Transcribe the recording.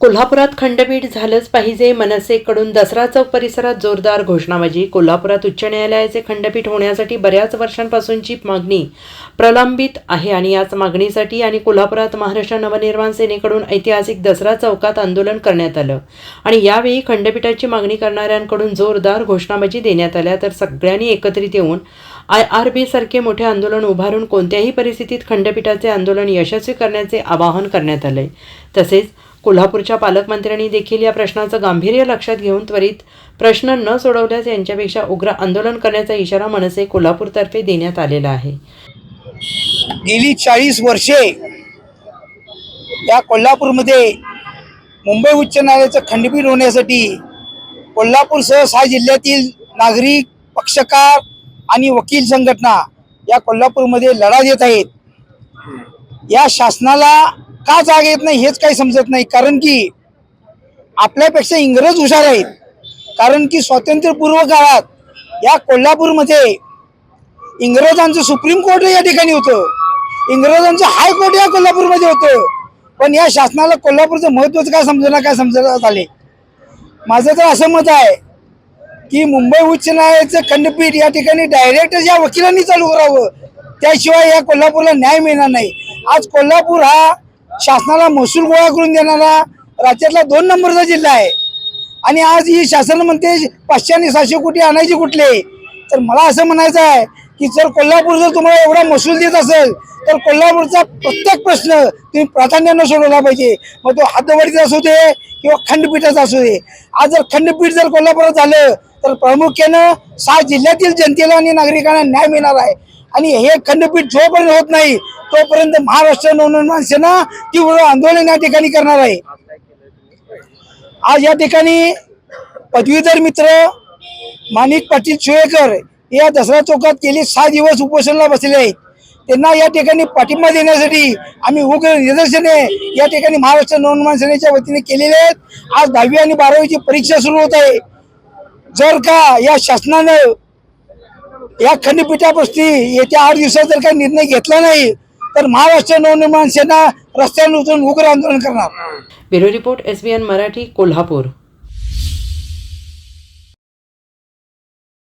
कोल्हापुरात खंडपीठ झालंच पाहिजे. मनसेकडून दसरा चौक परिसरात जोरदार घोषणाबाजी. कोल्हापुरात उच्च न्यायालयाचे खंडपीठ होण्यासाठी बऱ्याच वर्षांपासूनची मागणी प्रलंबित आहे आणि याच मागणीसाठी आणि कोल्हापुरात महाराष्ट्र नवनिर्माण सेनेकडून ऐतिहासिक दसरा चौकात आंदोलन करण्यात आलं. आणि यावेळी खंडपीठाची मागणी करणाऱ्यांकडून जोरदार घोषणाबाजी देण्यात आल्या. तर सगळ्यांनी एकत्रित येऊन आय आर बी सारखे मोठे आंदोलन उभारून कोणत्याही परिस्थितीत खंडपीठाचे आंदोलन यशस्वी करण्याचे आवाहन करण्यात आले तसेच कोल्हापूरच्या पालकमंत्र्यांनी देखील या प्रश्नाचं गांभीर्य लक्षात घेऊन त्वरित प्रश्न न सोडवल्यास यांच्यापेक्षा उग्र आंदोलन करण्याचा इशारा मनसे कोल्हापूरतर्फे देण्यात आलेला आहे. गेली चाळीस वर्षे या कोल्हापूरमध्ये मुंबई उच्च न्यायालयाचं खंडपीठ होण्यासाठी कोल्हापूरसह सहा जिल्ह्यातील नागरिक पक्षकार आणि वकील संघटना या कोल्हापूरमध्ये लढा देत आहेत. या शासनाला का जाग येत नाही हेच काही समजत नाही. कारण की आपल्यापेक्षा इंग्रज हुशार आहेत. कारण की स्वातंत्र्यपूर्व काळात या कोल्हापूरमध्ये इंग्रजांचं सुप्रीम कोर्ट या ठिकाणी होतं. इंग्रजांचं हायकोर्ट या कोल्हापूरमध्ये होतं. पण या शासनाला कोल्हापूरचं महत्त्वाचं काय समजेना काय समजण्यात आले माझं तर असं मत आहे की मुंबई उच्च न्यायालयाचं खंडपीठ या ठिकाणी डायरेक्ट या वकिलांनी चालू करावं. त्याशिवाय या कोल्हापूरला न्याय मिळणार नाही. आज कोल्हापूर हा शासनाला महसूल गोळा करून देणारा राज्यातला दोन नंबरचा जिल्हा आहे. आणि आज ही शासन म्हणते पाचशे आणि सहाशे कोटी आणायचे कुठले? तर मला असं म्हणायचं आहे की जर कोल्हापूर जर तुम्हाला एवढा महसूल देत असेल तर कोल्हापूरचा प्रत्येक प्रश्न तुम्ही प्राधान्यानं सोडवला पाहिजे. मग तो हातवाडीचा असू दे किंवा खंडपीठाचा असू दे. आज जर खंडपीठ जर कोल्हापुरात झालं तर प्रामुख्यानं सहा जिल्ह्यातील जनतेला आणि नागरिकांना न्याय मिळणार आहे. आणि हे खंडपीठ जोपर्यंत होत नाही तोपर्यंत महाराष्ट्र नवनिर्माण सेना तीव्र आंदोलन या ठिकाणी करणार आहे. आज या ठिकाणी पदवीधर मित्र माणिक पाटील शिवेकर या दसरा चौकात गेले सहा दिवस उपोषणाला बसले आहेत. त्यांना या ठिकाणी पाठिंबा देण्यासाठी आम्ही उग्र निदर्शने या ठिकाणी महाराष्ट्र नवनिर्माण सेनेच्या वतीने केलेले आहेत. आज दहावी आणि बारावीची परीक्षा सुरू होत आहे. जर का या शासनानं या खंडपीठाप्रती येत्या आठ दिवसात जर काही निर्णय घेतला नाही तर महाराष्ट्र नवनिर्माण सेना रस्त्यावर उतरून उग्र आंदोलन करणार. Bureau report S B N Marathi Kolhapur.